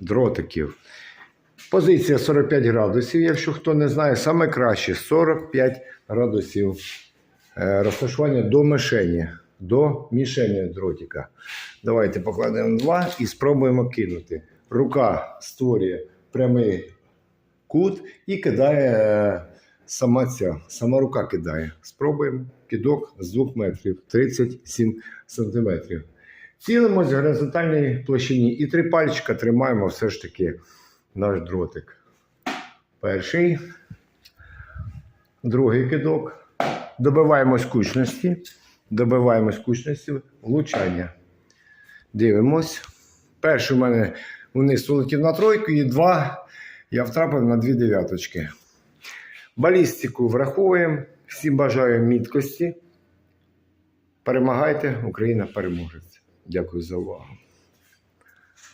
дротиків. Позиція 45 градусів, якщо хто не знає, саме краще 45 градусів е, розташування до мишені, до мішені дротика. Давайте покладемо два і спробуємо кинути. Рука створює прямий кут і кидає е, сама ця, сама рука кидає. Спробуємо кидок з 2 метрів 37 сантиметрів. Цілимось в горизонтальній площині і три пальчика тримаємо все ж таки наш дротик. Перший, другий кидок. Добиваємось кучності. Добиваємось кучності влучання. Дивимось. Перший у мене вниз улетів на тройку, і два я втрапив на дві дев'яточки. Балістику враховуємо. Всім бажаю міткості. Перемагайте, Україна переможе. Дякую за увагу.